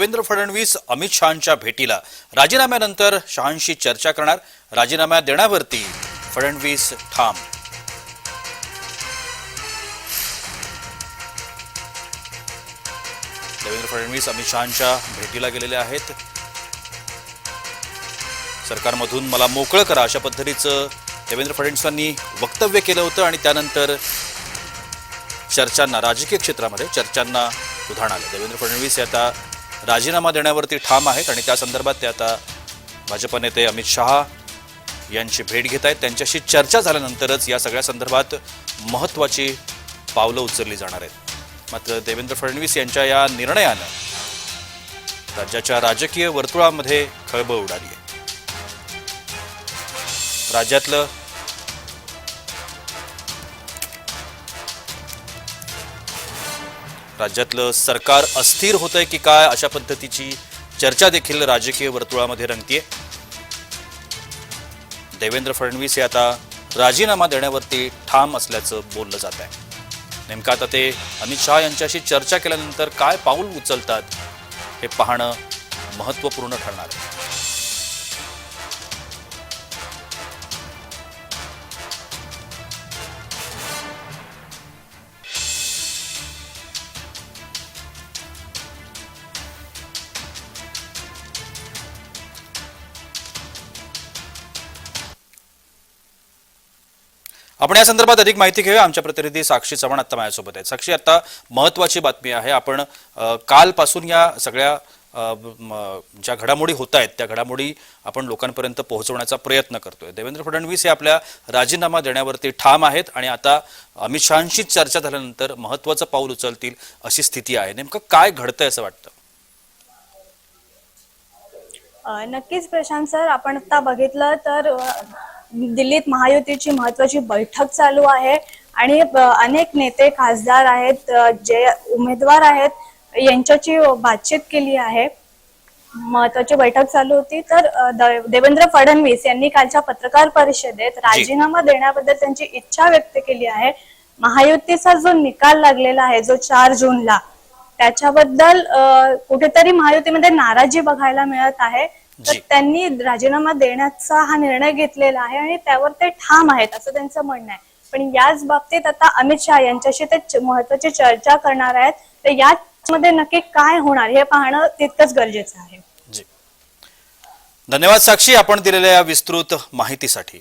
देवेंद्र फडणवीस अमित शहांच्या भेटीला. राजीनाम्यानंतर शहांशी चर्चा करणार. राजीनामा देण्यावरती फडणवीस ठाम. देवेंद्र फडणवीस अमित शहांच्या भेटीला गेलेले आहेत. सरकारमधून मला मोकळं करा अशा पद्धतीचं देवेंद्र फडणवीसांनी वक्तव्य केलं होतं आणि त्यानंतर चर्चांना राजकीय क्षेत्रामध्ये चर्चांना उधाण आलं. देवेंद्र फडणवीस हे आता राजीनामा देण्यावरती ठाम आहेत आणि त्या संदर्भात ते आता भाजप नेते अमित शहा यांची भेट घेत आहेत. त्यांच्याशी चर्चा झाल्यानंतरच या सगळ्या संदर्भात महत्त्वाची पावलं उचलली जाणार आहेत. मात्र देवेंद्र फडणवीस यांच्या या निर्णयानं राज्याच्या राजकीय वर्तुळामध्ये खळबळ उडाली आहे. राज्यातलं राज्यातलं सरकार अस्थिर होतंय की काय अशा पद्धतीची चर्चा देखील राजकीय वर्तुळामध्ये रंगतीये. देवेंद्र फडणवीस हे आता राजीनामा देण्यावरती ठाम असल्याचं बोललं जात आहे नेमकं आता ते अमित शहा यांच्याशी चर्चा केल्यानंतर काय पाऊल उचलतात हे पाहणं महत्त्वपूर्ण ठरणार आहे. आपण या संदर्भात अधिक माहिती घेऊया. आमच्या प्रतिनिधी साक्षी चव्हाण आता माझ्यासोबत आहेत. साक्षी आता महत्वाची बातमी आहे. आपण कालपासून या सगळ्या ज्या घडामोडी होत आहेत त्या घडामोडी आपण लोकांपर्यंत पोहोचवण्याचा प्रयत्न करतोय. देवेंद्र फडणवीस हे आपल्या राजीनामा देण्यावरती ठाम आहेत आणि आता अमित शहांशी चर्चा झाल्यानंतर महत्वाचं पाऊल उचलतील अशी स्थिती आहे. नेमकं काय घडतंय असं वाटतं? नक्कीच प्रशांत सर आपण आता बघितलं तर दिल्लीत महायुतीची महत्वाची बैठक चालू आहे आणि अनेक नेते खासदार आहेत जे उमेदवार आहेत यांच्याची बातचीत केली आहे. महत्वाची बैठक चालू होती. तर देवेंद्र फडणवीस यांनी कालच्या पत्रकार परिषदेत राजीनामा देण्याबद्दल त्यांची इच्छा व्यक्त केली आहे. महायुतीचा जो निकाल लागलेला आहे जो चार जूनला त्याच्याबद्दल अ, कुठेतरी महायुतीमध्ये नाराजी बघायला मिळत आहे. तर. त्यांनी राजीनामा देण्याचा हा निर्णय घेतलेला आहे आणि त्यावर ते ठाम आहेत असं त्यांचं म्हणणं आहे. पण याच बाबतीत आता अमित शहा यांच्याशी ते महत्वाची चर्चा करणार आहेत. तर यामध्ये नक्की काय होणार हे पाहणं तितकंच गरजेचं आहे. जी. धन्यवाद साक्षी आपण दिलेल्या या विस्तृत माहितीसाठी.